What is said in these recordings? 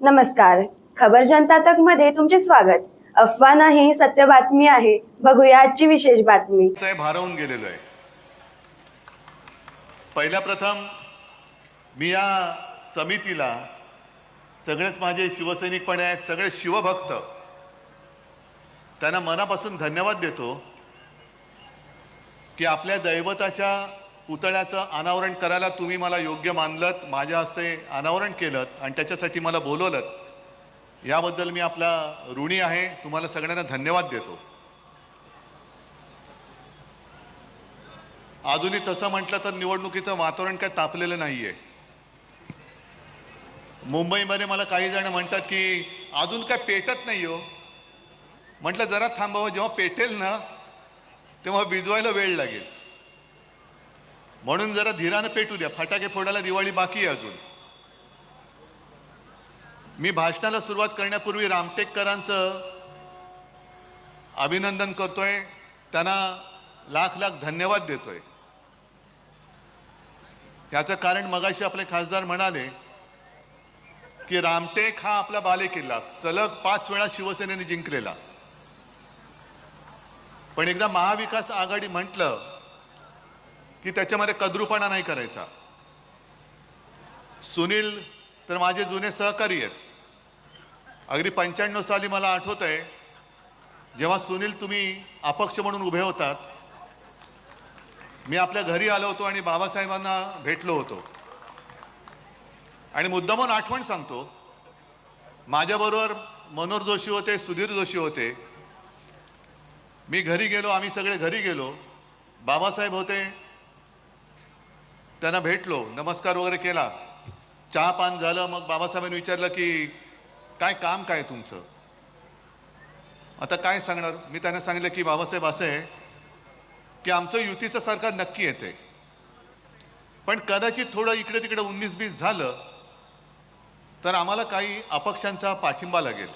नमस्कार. खबर जनता तकमध्ये तुमचे स्वागत. अफवा नाही सत्य बातमी आहे. बघूया आजची विशेष बातमी. भारावून गेलेलो आहे. पहिल्या प्रथम मी या समितीला सगळेच माझे शिवसैनिक पण आहेत सगळे शिवभक्त. त्यांना मनापासून धन्यवाद देतो की आपल्या दैवताच्या पुतळ्याचं अनावरण करायला तुम्ही मला योग्य मानलत माझ्या हस्ते अनावरण केलं आणि त्याच्यासाठी मला बोलवलं याबद्दल मी आपला ऋणी आहे. तुम्हाला सगळ्यांना धन्यवाद देतो. अजूनही तसं म्हटलं तर निवडणुकीचं वातावरण काय तापलेलं नाहीये. मुंबईमध्ये मला काही जण म्हणतात की अजून काय पेटत नाही हो. म्हटलं जरा थांबावं जेव्हा पेटेल ना तेव्हा विजवायला वेळ लागेल. म्हणून जरा धीरानं पेटू द्या. फटाके फोडायला दिवाळी बाकी आहे अजून. मी भाषणाला सुरुवात करण्यापूर्वी रामटेककरांचं अभिनंदन करतोय. त्यांना लाख लाख धन्यवाद देतोय. याचं कारण मगाशी आपले खासदार म्हणाले की रामटेक हा आपला बालेकिल्ला. सलग पाच वेळा शिवसेनेने जिंकलेला. पण एकदा महाविकास आघाडी म्हटलं की त्याच्यामध्ये कद्रूपणा नाही करायचा. सुनील तर माझे जुने सहकारी आहेत. अगदी पंच्याण्णव साली मला आठवत आहे जेव्हा सुनील तुम्ही अपक्ष म्हणून उभे होतात मी आपल्या घरी आलो होतो आणि बाबासाहेबांना भेटलो होतो. आणि मुद्दामून आठवण सांगतो माझ्याबरोबर मनोहर जोशी होते सुधीर जोशी होते. मी घरी गेलो आम्ही सगळे घरी गेलो. बाबासाहेब होते त्यांना भेटलो नमस्कार वगैरे केला. चहा पान झालं मग बाबासाहेबांनी विचारलं की काय काम काय तुमचं? आता काय सांगणार? मी त्यांना सांगितलं की बाबासाहेब असं आहे की आमचं युतीचं सरकार नक्की येते पण कदाचित थोडं इकडे तिकडे उन्नीस बीस झालं तर आम्हाला काही अपक्षांचा पाठिंबा लागेल.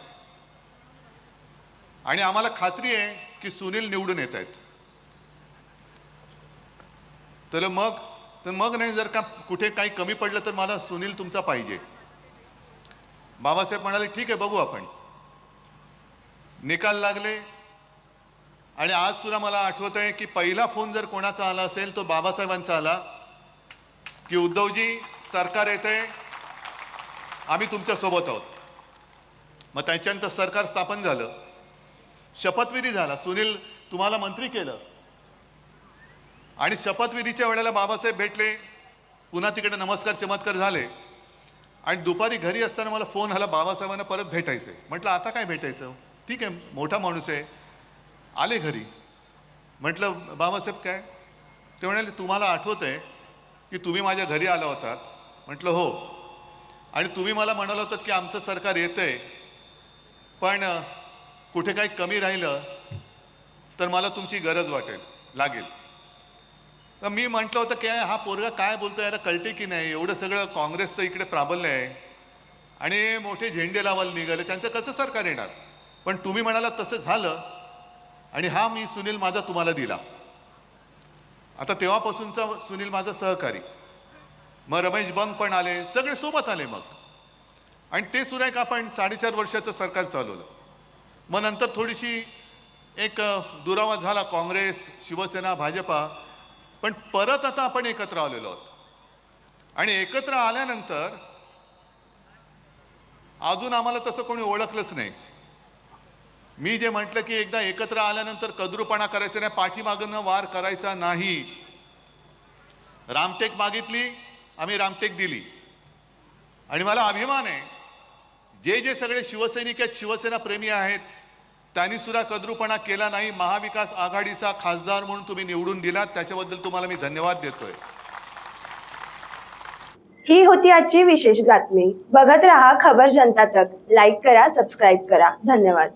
आणि आम्हाला खात्री आहे की सुनील निवडून येत आहेत तर मग तर मग नाही जर का कुठे काही कमी पडलं तर मला सुनील तुमचा पाहिजे. बाबासाहेब म्हणाले ठीक आहे बघू आपण. निकाल लागले. आणि आज सुद्धा मला आठवत आहे की पहिला फोन जर कोणाचा आला असेल तो बाबासाहेबांचा आला की उद्धवजी सरकार येते आम्ही तुमच्यासोबत आहोत. मग त्याच्यानंतर सरकार स्थापन झालं. शपथविधी झाला. सुनील तुम्हाला मंत्री केलं. आणि शपथविधीच्या वेळेला बाबासाहेब भेटले. पुन्हा तिकडे नमस्कार चमत्कार झाले. आणि दुपारी घरी असताना मला फोन आला बाबासाहेबांना परत भेटायचंय. म्हटलं आता काय भेटायचं? ठीक आहे मोठा माणूस आहे. आले घरी. म्हटलं बाबासाहेब काय? ते म्हणाले तुम्हाला आठवत आहे की तुम्ही माझ्या घरी आला होतात. म्हटलं हो. आणि तुम्ही मला म्हणाल होतं की आमचं सरकार येतंय. पण कुठे काही कमी राहिलं तर मला तुमची गरज वाटेल लागेल. तर मी म्हटलं होतं की हा पोरगा काय बोलतो याला कळते की नाही? एवढं सगळं काँग्रेसचं इकडे प्राबल्य आहे. आणि मोठे झेंडे लावायला निघाले. त्यांचं कसं सरकार येणार? पण तुम्ही म्हणाला तसं झालं. आणि हा मी सुनील माझा तुम्हाला दिला. आता तेव्हापासूनचा सुनील माझा सहकारी. मग रमेश बंग पण आले. सगळे सोबत आले मग. आणि ते सुद्धा एक आपण साडेचार वर्षाचं सरकार चालवलं. मग नंतर थोडीशी एक दुरावा झाला. काँग्रेस शिवसेना भाजपा. पण परत आता आपण एकत्र आलेलो आहोत. आणि एकत्र आल्यानंतर अजून आम्हाला तसं कोणी ओळखलंच नाही. मी जे म्हटलं की एकदा एकत्र आल्यानंतर कद्रूपणा करायचा नाही पाठीमागनं वार करायचा नाही. रामटेक मागितली आम्ही रामटेक दिली. आणि मला अभिमान आहे जे जे सगळे शिवसैनिक आहेत शिवसेना प्रेमी आहेत त्यांनी सुद्धा कद्रूपणा केला नाही. महाविकास आघाडीचा खासदार म्हणून तुम्ही निवडून दिलात. त्याच्याबद्दल तुम्हाला मी धन्यवाद देतोय. ही होती आजची विशेष बातमी. बघत रहा खबर जनता तक. लाईक करा सबस्क्राईब करा. धन्यवाद.